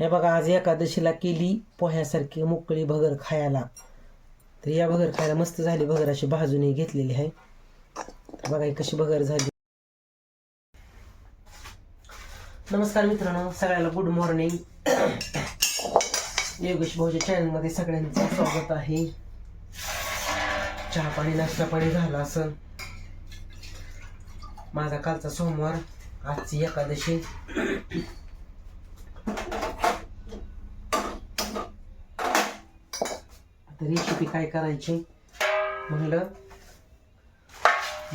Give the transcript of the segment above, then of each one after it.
हे बघा आज एकादशीला केली पोह्यासारखी मोकळी भगर खायला. तर या भगर खायला मस्त झाली भगर अशी भाजूनही घेतलेली आहे. बघा ही कशी भगर झाली. नमस्कार मित्रांनो सगळ्याला गुड मॉर्निंग योगेश भाऊच्या चॅनलमध्ये सगळ्यांचं स्वागत आहे. चहा पाणी नाश्ता पाणी झाला असं माझा कालचा सोमवार आजची एकादशी. तर रेसिपी काय करायची? म्हणलं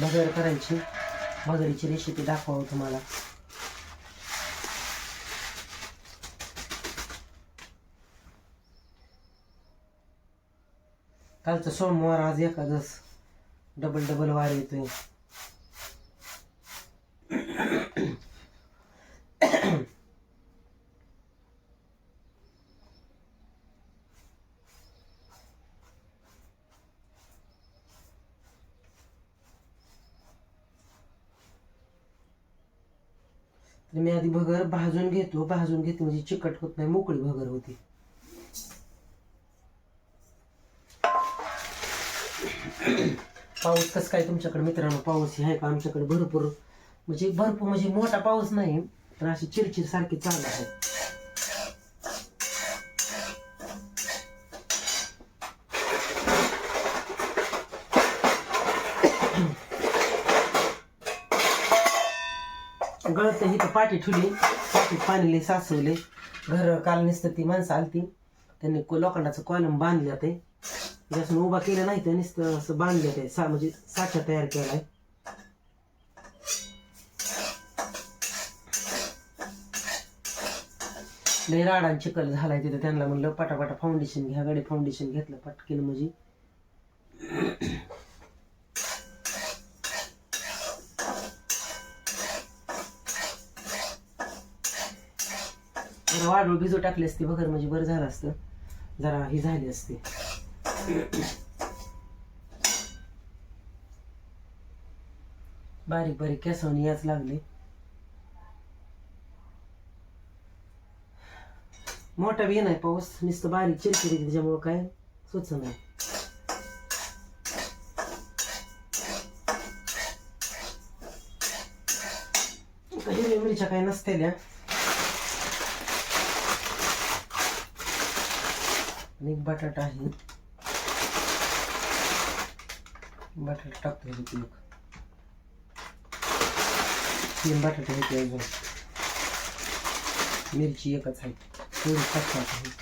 भगर करायची. भगरीची रेसिपी दाखवावं तुम्हाला. कालचा सोमवार आज एखादस डबल डबल वार येतोय. तर मी आधी भगर भाजून घेतो. भाजून घेतो म्हणजे चिकट होत नाही मोकळी भगर होती. पाऊस कसं काय तुमच्याकडे मित्रांनो? पाऊस आहे का? आमच्याकडे भरपूर म्हणजे भरपूर म्हणजे मोठा पाऊस नाही पण अशी चिरचिर सारखी चालू आहे. गळत ही तर पाठी ठेवली पाठी पाणीले सासवले. घर काल नसतं ती माणसं आलती. त्यांनी को- लोखंडाचं कॉलम बांधलं ते. जसं उभा केलं नाही तर नुसतं असं बांधलं ते. सा म्हणजे साठा तयार केलाय. लई राडान चिकल झालाय तिथं. त्यांना म्हणलं पटापटा फाउंडेशन घ्या. गाडी फाउंडेशन घेतलं पटकीन म्हणजे. जरा वाढूळ भिजू टाकली असते बघर म्हणजे बरं झालं असतं. जरा ही झाली असते. बारीक बारीक केसवणी याच लागले. मोठा बी नाही पाऊस नुसतं बारीक चिरचिरी त्याच्यामुळं काय सुच नाही. हिरव्या मिरच्या काय नसतेल्या आणि एक बटाटा आहे. बटाटा टाकतो ह्याच्यात एक तीन बटाटे घेते अजून. मिरची एकच आहे. थोडी टाकतो आता हे.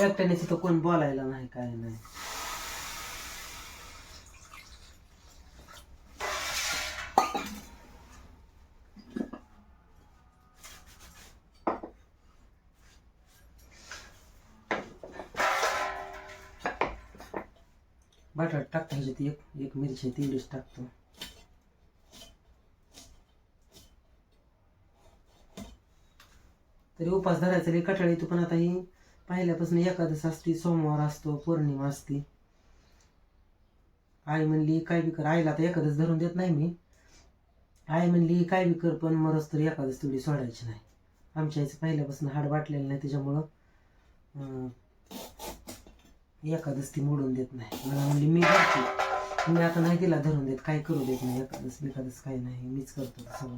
एकट्याने तिथं कोण बोलायला नाही काय नाही. बटाट टाकतो ह्याच्यात एक एक मिरची तेवढीच टाकतो. तरी उपास धरायचा कटाळी तू पण आता ही. पहिल्यापासून एकादश असते सोमवार असतो पौर्णिमा असते. आई म्हणली काय बी कर आईला आता एकादश धरून देत नाही मी. आई म्हणली काय बी कर पण मरच तर एकादश तेवढी सोडायची नाही. आमच्या आईचं पहिल्यापासून हाड वाटलेलं नाही त्याच्यामुळं अं, एकादश ती मोडून देत नाही. मला म्हणली मी करते मी आता नाही तिला धरून देत. काय करू देत नाही एकादश बिकादश काही नाही. मीच करतो सगळं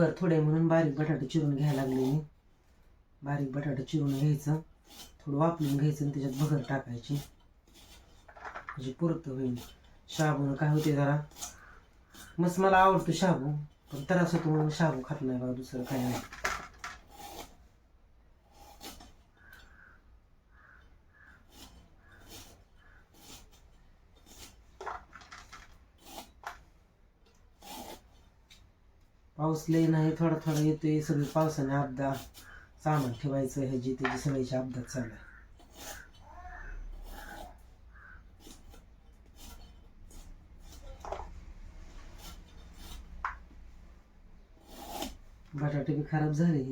बघा थोडे म्हणून बारीक बटाटे चिरून घ्यायला लागले मी. बारीक बटाटे चिरून घ्यायचं. थोडं वापरून घ्यायचं आणि त्याच्यात भगर टाकायची. म्हणजे पुरतं होईल. शाबून काय होते जरा? मस्त मला आवडतो शाबू पण त्रास होतो म्हणून शाबू खात नाही बघा दुसरं काही नाही. पाऊस लई नाही थोडा थोडा येतोय. सगळी पावसाने अपदा सामान ठेवायचं ह्याची त्याची सगळ्याची अपघात चालू आहे. बटाटे बी खराब झाले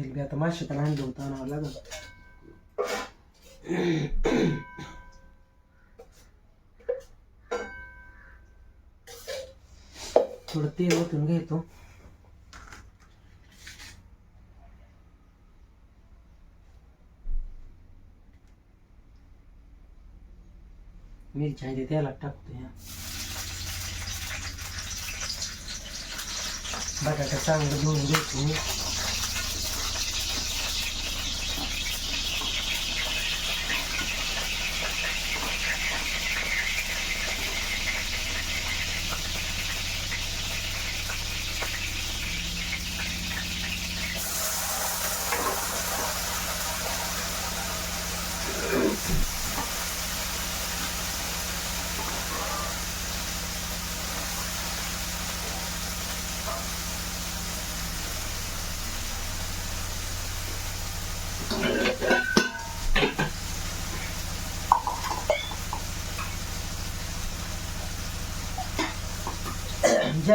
तेल बी आता मासे पण आणलं होतं आणावं लागल थोडं तेल ओतून घेतो. मिरच्या आहे त्याला टाकतो या बटाटा चांगलं धुवून घेतो मी.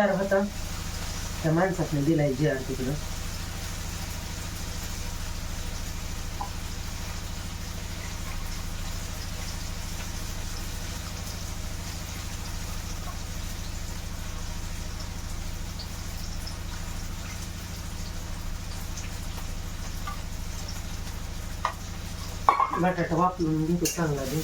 जार होता. त्या माणसाने दिलाय जार तिकडं. बटाटा वापरून घेतो चांगला दे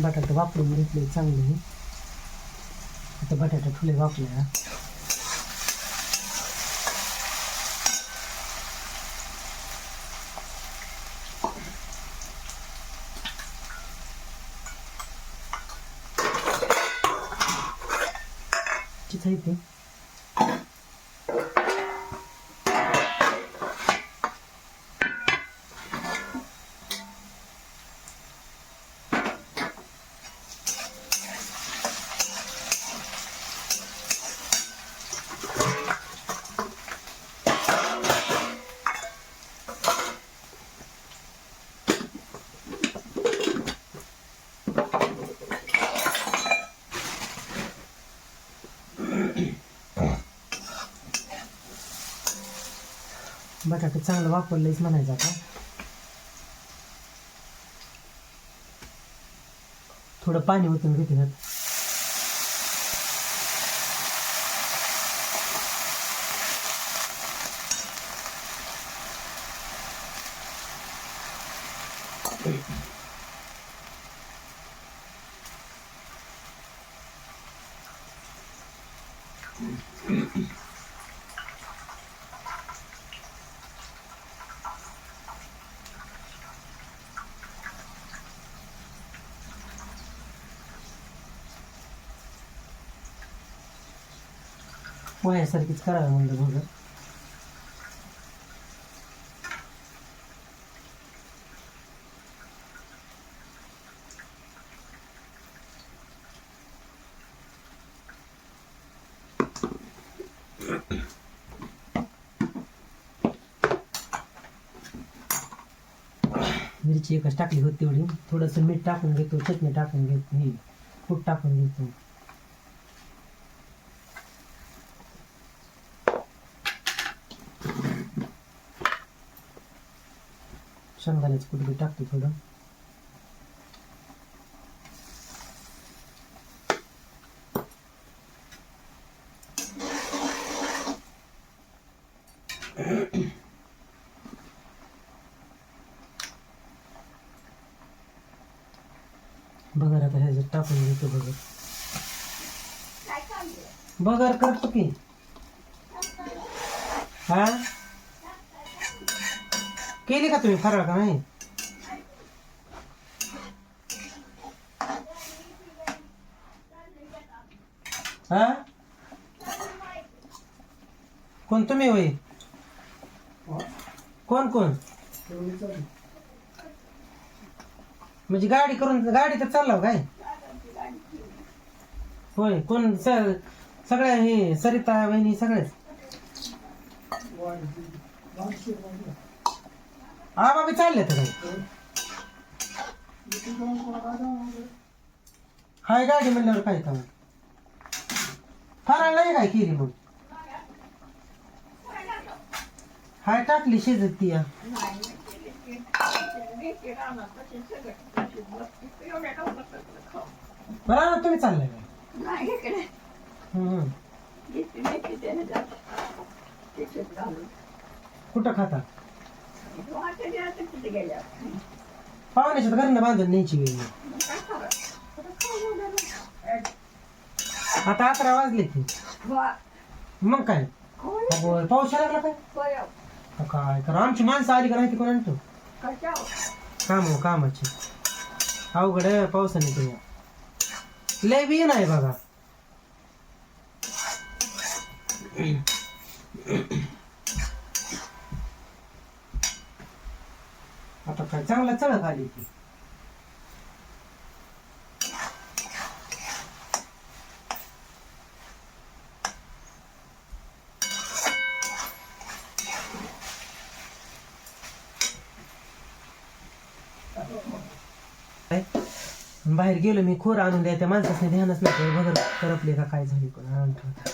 बटाटा वापरून घेतले चांगले आता बटाटा ठुले वापरले तिथं बटाटा चांगलं वापरलंच म्हणायचं आता. थोडं पाणी ओतून घेते ना. पोह्यासारखीच करावं म्हणलं बघ. मिरची एकच टाकली होती तेवढी. थोडंसं मीठ टाकून घेतो चटणी टाकून घेतो हे कूट टाकून घेतो. शेंगदाण्याचं बी टाकतो थोडं बघा आता ह्याच्यात टाकून घेतो बघा. बगर करतो की. हा? केली का तुम्ही फराळ का नाही? हा? कोण तुम्ही होई कोण कोण? म्हणजे गाडी करून गाडी तर चालला काय? होय कोण सर सगळ्या हे सरिता वहिनी सगळेच? हा बाबी चालले तर काय हाय गाडी म्हणल्यावर काय का फराळ नाही काय केली मग? हाय टाकली शिजत ती. बरं ना तुम्ही चालले काय. कुठं खाता? पाहुण्याच्यात घरनं बांधून न्यायची वेळ आता अकरा वाजले की. मग काय? अगं, पाऊस यायला लागला काय? आता काय करा आमची माणसं आली का नाही ती कोण आणतो काम कामाची. अवघड आहे पावसाने तुझ्या लय बी नाही बघा आता काय चांगला चढत आली ती. बाहेर गेलो मी खोर आणून द्या त्या माणसाने ध्यानच नाही बघत करपले का काय झाली कोण? आणून ठेवता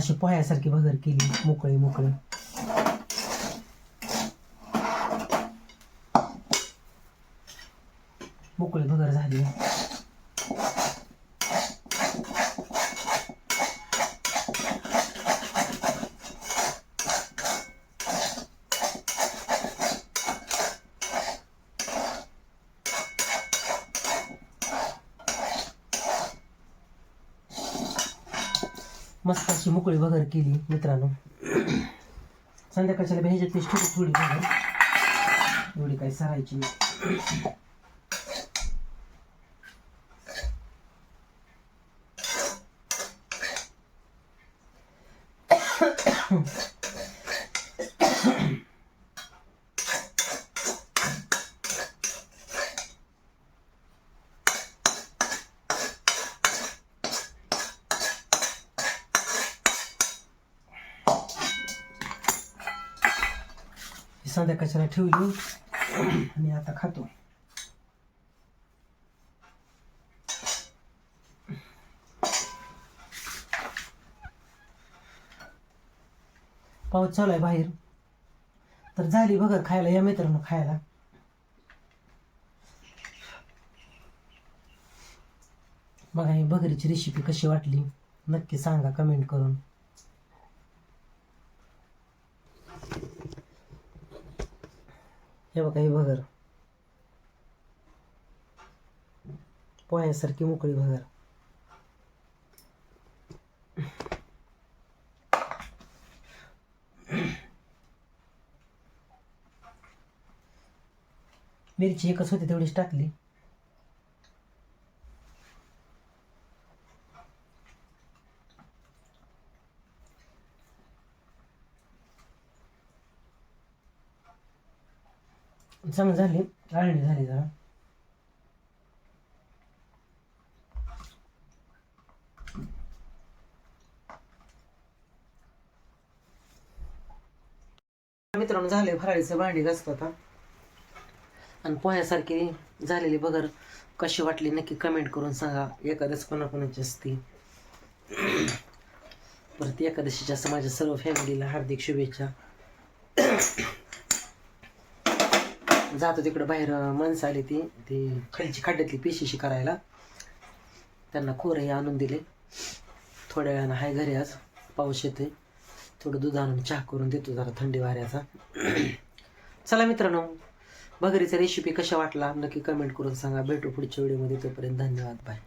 अशी पोह्यासारखी भगर केली मोकळी मोकळी मोकळी भगर झाली मस्त अशी मोकळी वगैरे केली मित्रांनो. संध्याकाळच्या ह्याच्यात पेस्ट थोडी थोडी एवढी काही सरायची नाही. संध्याकाळच्याला ठेवली. आणि आता खातो. पाऊस चालू आहे बाहेर. तर झाली बघा खायला या मित्रांनो खायला. बघा ही भगरीची रेसिपी कशी वाटली. नक्की सांगा कमेंट करून. हे बघा ही भगर. पोह्यासारखी मोकळी भगर. मिरची एकच होती तेवढीच टाकली. चांगली झाली. आळणी झाली जरा. मित्रांनो झाले फराळीचं भांडी घासत आता. आणि पोह्यासारखी झालेली बगर कशी वाटली नक्की कमेंट करून सांगा. एकादश कोणाकोणाची असती. परत एकादशीच्या असं माझ्या सर्व फॅमिलीला हार्दिक शुभेच्छा. जातो तिकडं बाहेर माणसं आली ती ती खालची खड्ड्यातली पेशीशी करायला. त्यांना खोरही आणून दिले. थोड्या वेळानं हाय घरी आज पाऊस येते थोडं दूध आणून चहा करून देतो जरा थंडी वाऱ्याचा. चला मित्रांनो भगरीचा रेसिपी कशा वाटला नक्की कमेंट करून सांगा. भेटू पुढच्या व्हिडिओमध्ये तोपर्यंत धन्यवाद बाय